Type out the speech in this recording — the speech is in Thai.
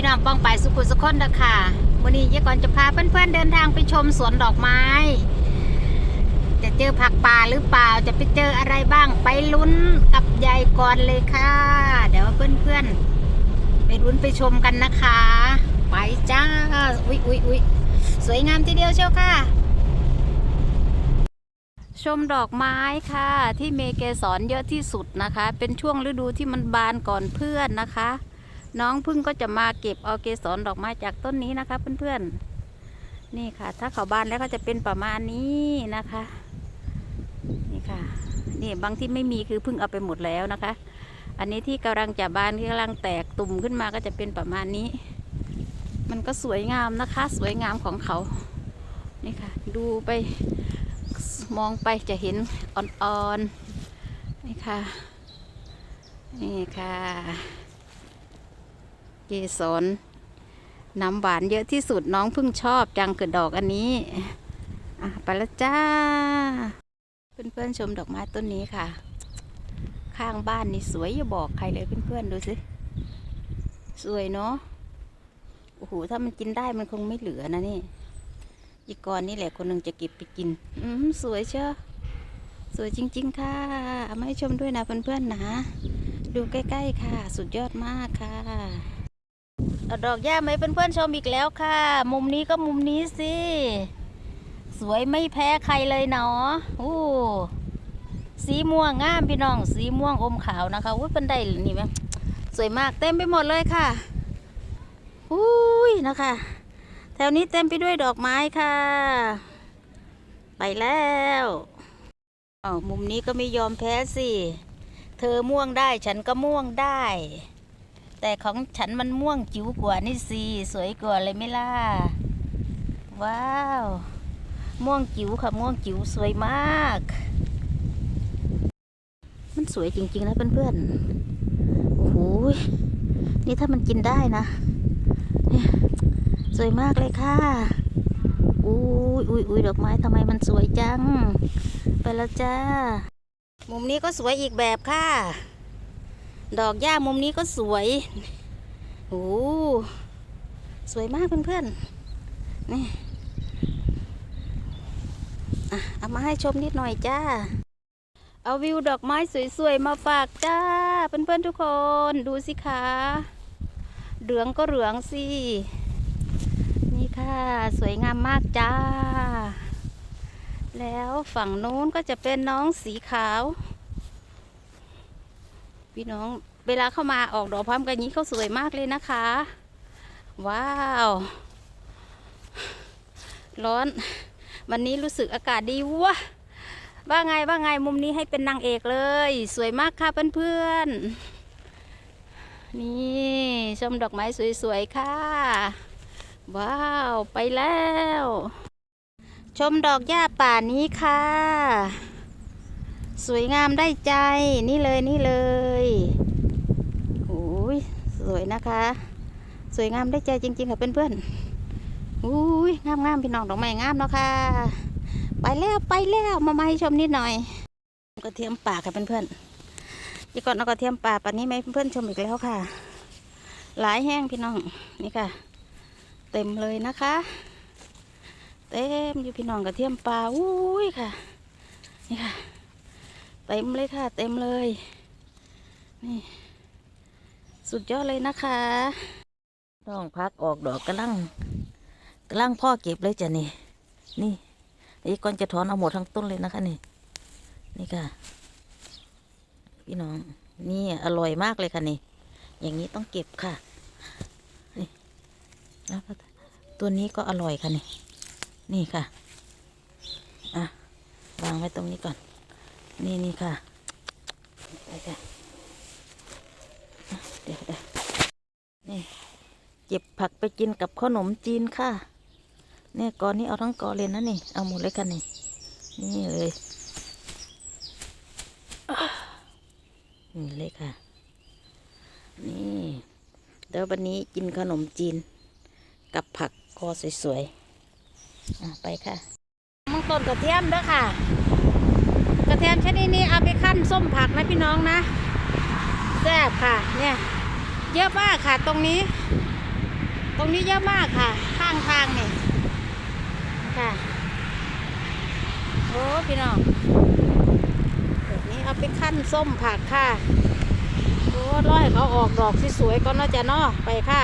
พี่น้องป้องไปสุขุสุขคนนะค่ะวันนี้ยายก่อนจะพาเพื่อนๆเดินทางไปชมสวนดอกไม้ จะเจอผักป่าหรือเปล่าจะไปเจออะไรบ้างไปลุ้นกับยายก่อนเลยค่ะ เดี๋ยวเพื่อนๆไปลุ้นไปชมกันนะคะ ไปจ้าอุ๊ยอุ๊ยอุ๊ยสวยงามทีเดียวเชียวค่ะชมดอกไม้ค่ะ ที่เมเกสรเยอะที่สุดนะคะ เป็นช่วงฤดูที่มันบานก่อนเพื่อนนะคะ น้องพึ่งก็จะมาเก็บเอาเกสรดอกไม้จากต้นนี้นะคะ เพื่อนๆ นี่ค่ะ ถ้าเขาบานแล้วก็จะเป็นประมาณนี้นะคะ นี่ค่ะ นี่บางที่ไม่มีคือพึ่งเอาไปหมดแล้วนะคะ อันนี้ที่กำลังจะบานที่กำลังแตกตุ่มขึ้นมาก็จะเป็นประมาณนี้ มันก็สวยงามนะคะ สวยงามของเขา นี่ค่ะ ดูไปมองไปจะเห็นอ่อนๆ นี่ค่ะ นี่ค่ะ เกสรน้ำหวานเยอะที่สุดน้องเพิ่งชอบจังเกิดดอกอันนี้อะไปแล้วจ้า เพื่อนๆชมดอกไม้ต้นนี้ค่ะ ข้างบ้านนี่สวยอย่าบอกใครเลยเพื่อนๆดูสิ สวยเนาะโอ้โหถ้ามันกินได้มันคงไม่เหลือนะนี่อีกกอนนี่แหละคนหนึ่งจะเก็บไปกิน อืมสวยเชียวสวยจริง ๆ ค่ะเอามาให้ชมด้วยนะเพื่อนๆนะ ดูใกล้ ๆ ค่ะ สุดยอดมากค่ะ ดอกหญ้าไหมเพื่อนๆชมอีกแล้วค่ะ มุมนี้ก็มุมนี้สิ สวยไม่แพ้ใครเลยเนาะโอ้สีม่วงงามพี่น้อง สีม่วงอมขาวนะคะอุ้ยเป็นได้นี่ไหมสวยมากเต็มไปหมดเลยค่ะอุ้ยนะคะ แถวนี้เต็มไปด้วยดอกไม้ค่ะ ไปแล้วอ๋อมุมนี้ก็ไม่ยอมแพ้สิ เธอม่วงได้ฉันก็ม่วงได้ แต่ของฉันมันม่วงจิ๋วกว่านี่สิสวยกว่าเลยไม่ล่ะ ว้าว ม่วงจิ๋วค่ะม่วงจิ๋วสวยมาก มันสวยจริงๆนะเพื่อนๆ โอ้โห นี่ถ้ามันกินได้นะสวยมากเลยค่ะ อุ้ยอุ้ยอุ้ยดอกไม้ทำไมมันสวยจัง ไปแล้วจ้า มุมนี้ก็สวยอีกแบบค่ะ ดอกหญ้ามุมนี้ก็สวยโอ้สวยมากเพื่อนๆ นี่อ่เอามาให้ชมนิดหน่อยจ้า เอาวิวดอกไม้สวยๆ มาฝากจ้า เพื่อนๆทุกคนดูสิคะเหลืองก็เหลืองสิ นี่ค่ะ สวยงามมากจ้า แล้วฝั่งนู้นก็จะเป็นน้องสีขาว พี่น้องเวลาเข้ามาออกดอกพร้อมกันนี้เขาสวยมากเลยนะคะ ว้าว ร้อน วันนี้รู้สึกอากาศดีวะว่าไงว่าไงมุมนี้ให้เป็นนางเอกเลย สวยมากค่ะเพื่อนๆ นี่ชมดอกไม้สวยๆ ค่ะ ว้าว ไปแล้ว ชมดอกหญ้าป่านี้ค่ะ สวยงามได้ใจนี่เลยนี่เลย โอ้ยสวยนะคะ สวยงามได้ใจจริง ๆ ค่ะเพื่อนๆอุ้ยงามงามๆพี่น้องดอกไม้งามเนาะค่ะ ไปแล้วไปแล้วมามาให้ชมนิดหน่อยกระเทียมป่าค่ะเพื่อนๆยี่ก่อนเอากระเทียมป่าป่านนี้ไหมเพื่อนๆชมอีกแล้วค่ะ หลายแห้งพี่น้องนี่ค่ะ เต็มเลยนะคะ เต็มอยู่พี่น้องกระเทียมป่าอุ้ยค่ะ นี่ค่ะ เต็มเลยค่ะ เต็มเลย นี่ สุดยอดเลยนะคะต้องพักออกดอกกระลังกระลังพ่อเก็บเลยจ้ะนี่ นี่นี่ก่อนจะถอนเอาหมดทั้งต้นเลยนะคะนี่ นี่ค่ะ พี่น้อง นี่อร่อยมากเลยค่ะนี่ อย่างนี้ต้องเก็บค่ะ นี่แล้วก็ตัวนี้ก็อร่อยค่ะนี่ นี่ค่ะ อะ วางไว้ตรงนี้ก่อน นี่นี่ค่ะไปค่ะเดี๋ยวเดี๋ยวนี่ เก็บผักไปกินกับขนมจีนค่ะ เนี่ยกอนี้เอาทั้งกอเลยนะนี่ เอาหมดเลยค่ะนี่ นี่เลยอะนี่เลยค่ะ นี่เดี๋ยววันนี้กินขนมจีน กับผักคอสวยๆไปค่ะมังต้นกระเทียมด้อค่ะ กระเทียมชนิดนี้เอาไปขั้นส้มผักนะพี่น้องนะแซ่บค่ะ เนี่ย เยอะมากค่ะตรงนี้ ตรงนี้เยอะมากค่ะ ข้างทางนี่ค่ะโอ้พี่น้องแบบนี้เอาไปขั้นส้มผักค่ะโอ้ร้อยเขาออกดอกที่สวยๆก็น่าจะนอไปค่ะ